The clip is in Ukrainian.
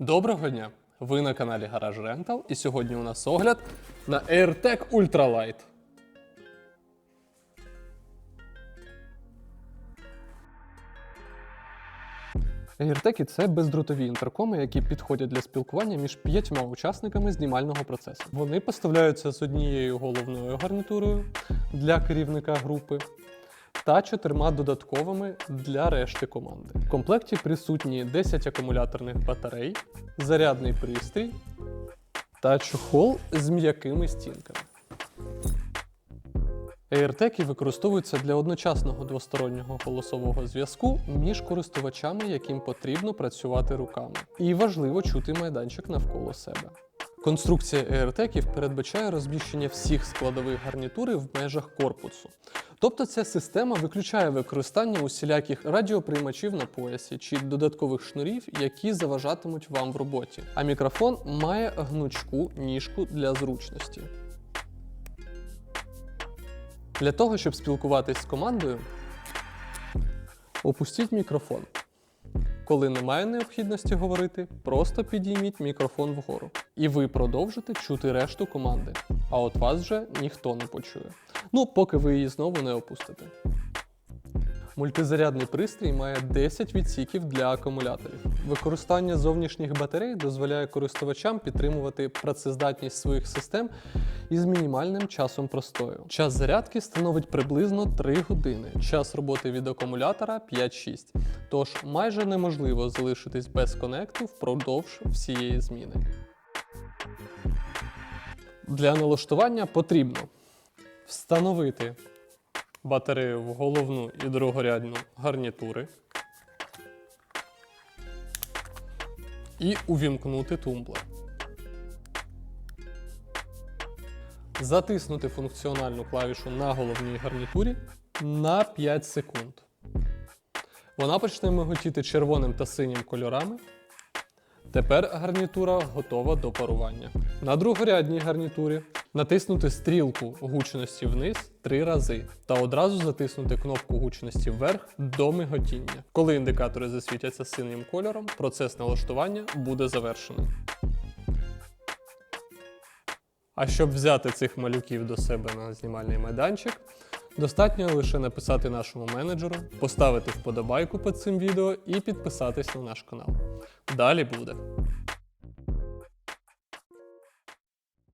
Доброго дня! Ви на каналі Гараж Rental і сьогодні у нас огляд на AirTag Ultralight. AirTag – це бездротові інтеркоми, які підходять для спілкування між п'ятьма учасниками знімального процесу. Вони поставляються з однією головною гарнітурою для керівника групи та чотирма додатковими для решти команди. В комплекті присутні 10 акумуляторних батарей, зарядний пристрій та чохол з м'якими стінками. AirTag використовуються для одночасного двостороннього голосового зв'язку між користувачами, яким потрібно працювати руками. І важливо чути майданчик навколо себе. Конструкція AirTag передбачає розміщення всіх складових гарнітури в межах корпусу. Тобто ця система виключає використання усіляких радіоприймачів на поясі чи додаткових шнурів, які заважатимуть вам в роботі. А мікрофон має гнучку ніжку для зручності. Для того, щоб спілкуватись з командою, опустіть мікрофон. Коли немає необхідності говорити, просто підійміть мікрофон вгору. І ви продовжите чути решту команди. А от вас вже ніхто не почує. Ну, поки ви її знову не опустите. Мультизарядний пристрій має 10 відсіків для акумуляторів. Використання зовнішніх батарей дозволяє користувачам підтримувати працездатність своїх систем із мінімальним часом простою. Час зарядки становить приблизно 3 години, час роботи від акумулятора 5-6. Тож майже неможливо залишитись без конекту впродовж всієї зміни. Для налаштування потрібно встановити батарею в головну і другорядну гарнітури і увімкнути тумблер. Затиснути функціональну клавішу на головній гарнітурі на 5 секунд. Вона почне миготіти червоним та синім кольорами. Тепер гарнітура готова до парування. На другорядній гарнітурі натиснути стрілку гучності вниз три рази та одразу затиснути кнопку гучності вверх до миготіння. Коли індикатори засвітяться синім кольором, процес налаштування буде завершено. А щоб взяти цих малюків до себе на знімальний майданчик, достатньо лише написати нашому менеджеру, поставити вподобайку під цим відео і підписатись на наш канал. Далі буде.